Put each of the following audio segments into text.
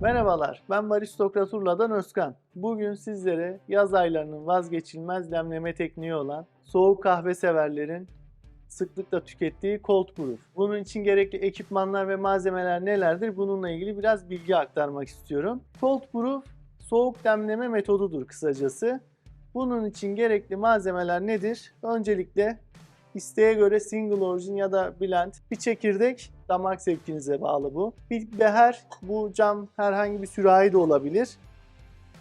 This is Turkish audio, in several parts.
Merhabalar, ben Baristokrat Urla'dan Özkan. Bugün sizlere yaz aylarının vazgeçilmez demleme tekniği olan soğuk kahve severlerin sıklıkla tükettiği cold brew. Bunun için gerekli ekipmanlar ve malzemeler nelerdir? Bununla ilgili biraz bilgi aktarmak istiyorum. Cold brew soğuk demleme metodudur kısacası. Bunun için gerekli malzemeler nedir? Öncelikle isteğe göre single origin ya da blend bir çekirdek damak zevkinize bağlı bu. Bir beher bu cam herhangi bir sürahi de olabilir.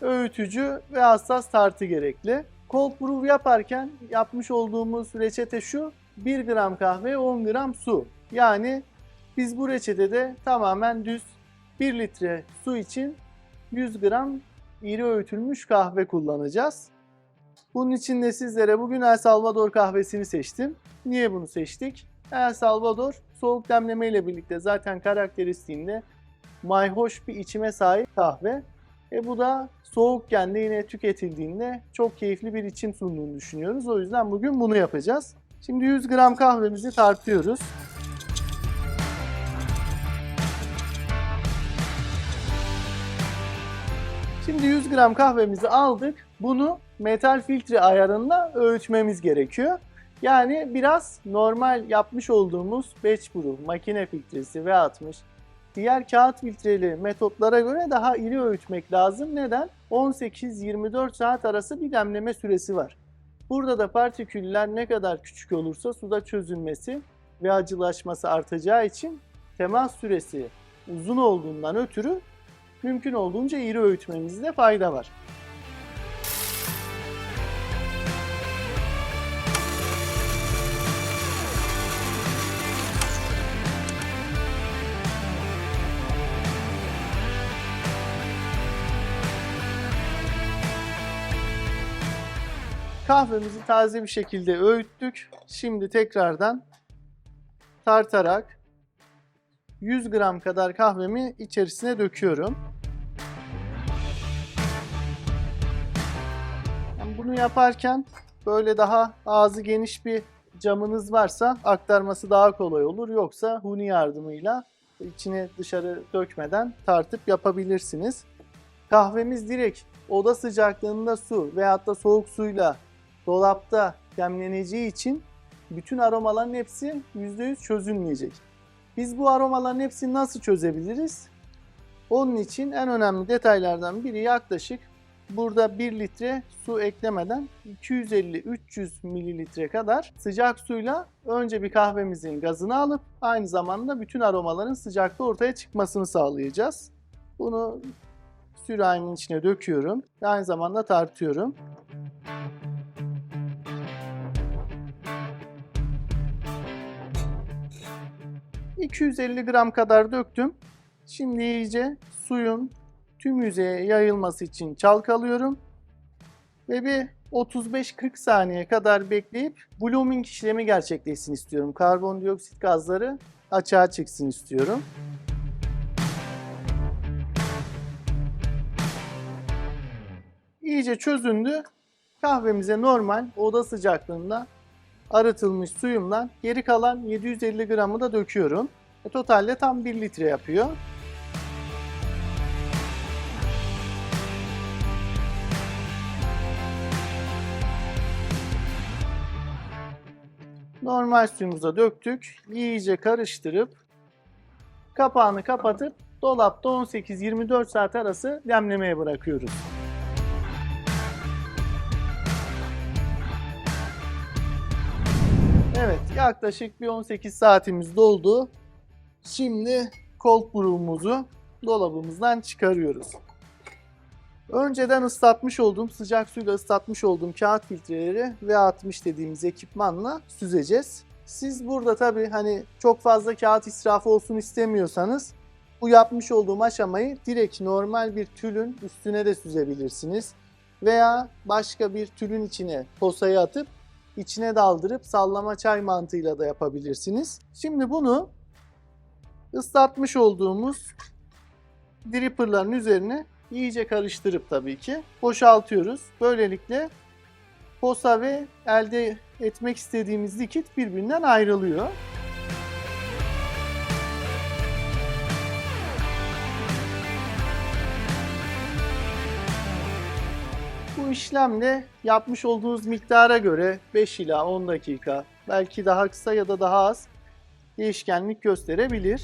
Öğütücü ve hassas tartı gerekli. Cold brew yaparken yapmış olduğumuz reçete şu 1 gram kahve 10 gram su. Yani biz bu reçetede tamamen düz 1 litre su için 100 gram iri öğütülmüş kahve kullanacağız. Bunun için de sizlere bugün El Salvador kahvesini seçtim. Niye bunu seçtik? El Salvador soğuk demleme ile birlikte zaten karakteristiğinde mayhoş bir içime sahip kahve. E bu da soğukken de yine tüketildiğinde çok keyifli bir içim sunduğunu düşünüyoruz. O yüzden bugün bunu yapacağız. Şimdi 100 gram kahvemizi tartıyoruz. Şimdi 100 gram kahvemizi aldık. Bunu metal filtre ayarında öğütmemiz gerekiyor. Yani biraz normal yapmış olduğumuz batch brew, makine filtresi V60, diğer kağıt filtreli metotlara göre daha iri öğütmek lazım. Neden? 18-24 saat arası bir demleme süresi var. Burada da partiküller ne kadar küçük olursa suda çözülmesi ve acılaşması artacağı için temas süresi uzun olduğundan ötürü mümkün olduğunca iri öğütmemizde fayda var. Kahvemizi taze bir şekilde öğüttük. Şimdi tekrardan tartarak 100 gram kadar kahvemi içerisine döküyorum. Yani bunu yaparken böyle daha ağzı geniş bir camınız varsa aktarması daha kolay olur. Yoksa huni yardımıyla içine dışarı dökmeden tartıp yapabilirsiniz. Kahvemiz direkt oda sıcaklığında su veyahut da soğuk suyla dolapta demleneceği için bütün aromaların hepsi %100 çözülmeyecek. Biz bu aromaların hepsini nasıl çözebiliriz? Onun için en önemli detaylardan biri yaklaşık burada 1 litre su eklemeden 250-300 mililitre kadar sıcak suyla önce bir kahvemizin gazını alıp aynı zamanda bütün aromaların sıcakta ortaya çıkmasını sağlayacağız. Bunu sürahimin içine döküyorum ve aynı zamanda tartıyorum. ...250 gram kadar döktüm. Şimdi iyice suyun tüm yüzeye yayılması için çalkalıyorum. Ve bir 35-40 saniye kadar bekleyip blooming işlemi gerçekleşsin istiyorum. Karbondioksit gazları açığa çıksın istiyorum. İyice çözündü. Kahvemize normal oda sıcaklığında arıtılmış suyumdan geri kalan 750 gramı da döküyorum. E, totalde tam 1 litre yapıyor. Normal suyumuza döktük. İyice karıştırıp kapağını kapatıp dolapta 18-24 saat arası demlemeye bırakıyoruz. Evet yaklaşık bir 18 saatimiz doldu. Şimdi cold brew'umuzu dolabımızdan çıkarıyoruz. Önceden ıslatmış olduğum, sıcak suyla ıslatmış olduğum kağıt filtreleri V60 dediğimiz ekipmanla süzeceğiz. Siz burada tabii hani çok fazla kağıt israfı olsun istemiyorsanız bu yapmış olduğum aşamayı direkt normal bir tülün üstüne de süzebilirsiniz. Veya başka bir tülün içine posayı atıp içine daldırıp sallama çay mantığıyla da yapabilirsiniz. Şimdi bunu ıslatmış olduğumuz dripperların üzerine iyice karıştırıp tabii ki boşaltıyoruz. Böylelikle posa ve elde etmek istediğimiz likit birbirinden ayrılıyor. İşlemle yapmış olduğunuz miktara göre 5 ila 10 dakika belki daha kısa ya da daha az değişkenlik gösterebilir.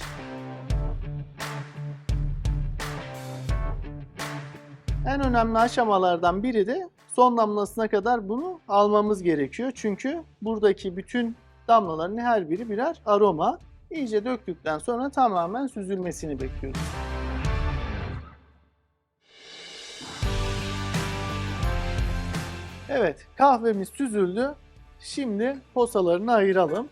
En önemli aşamalardan biri de son damlasına kadar bunu almamız gerekiyor. Çünkü buradaki bütün damlaların her biri birer aroma. İyice döktükten sonra tamamen süzülmesini bekliyoruz. Evet, kahvemiz süzüldü. Şimdi posalarını ayıralım.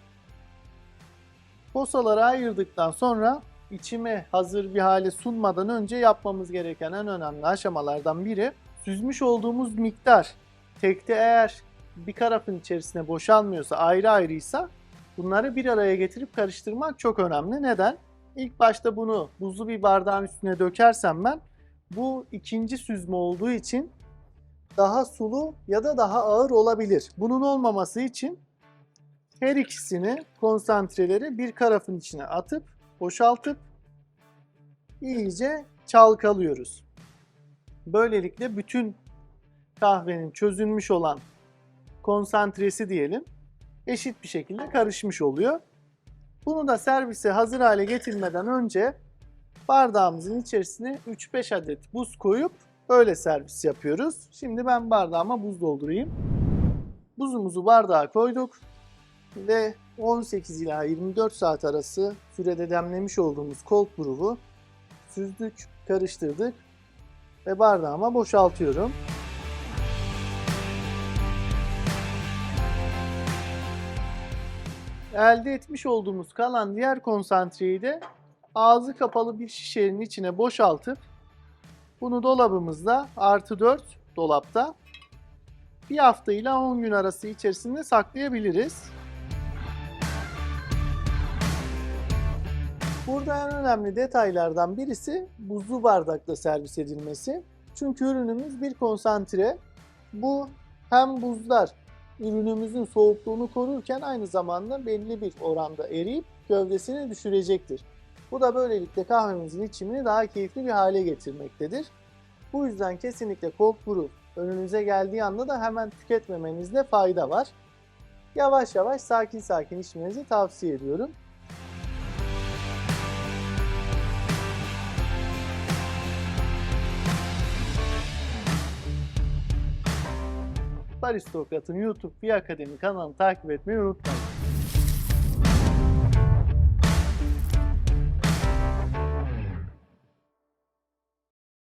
Posaları ayırdıktan sonra içime hazır bir hale sunmadan önce yapmamız gereken en önemli aşamalardan biri süzmüş olduğumuz miktar tekte eğer bir karafın içerisine boşalmıyorsa ayrı ayrıysa bunları bir araya getirip karıştırmak çok önemli. Neden? İlk başta bunu buzlu bir bardağın üstüne dökersem ben bu ikinci süzme olduğu için daha sulu ya da daha ağır olabilir. Bunun olmaması için her ikisini konsantreleri bir karafın içine atıp boşaltıp iyice çalkalıyoruz. Böylelikle bütün kahvenin çözülmüş olan konsantresi diyelim eşit bir şekilde karışmış oluyor. Bunu da servise hazır hale getirmeden önce bardağımızın içerisine 3-5 adet buz koyup öyle servis yapıyoruz. Şimdi ben bardağıma buz doldurayım. Buzumuzu bardağa koyduk ve 18 ila 24 saat arası sürede demlemiş olduğumuz cold brew'u süzdük, karıştırdık ve bardağıma boşaltıyorum. Elde etmiş olduğumuz kalan diğer konsantreyi de ağzı kapalı bir şişenin içine boşaltıp bunu dolabımızda artı 4 dolapta bir hafta ile 10 gün arası içerisinde saklayabiliriz. Burada en önemli detaylardan birisi buzlu bardakla servis edilmesi. Çünkü ürünümüz bir konsantre. Bu hem buzlar ürünümüzün soğukluğunu korurken aynı zamanda belli bir oranda eriyip gövdesini düşürecektir. Bu da böylelikle kahvemizin içimini daha keyifli bir hale getirmektedir. Bu yüzden kesinlikle cold brew önünüze geldiği anda da hemen tüketmemenizde fayda var. Yavaş yavaş sakin sakin içmenizi tavsiye ediyorum. Baristokrat'ın YouTube bir akademi kanalını takip etmeyi unutmayın.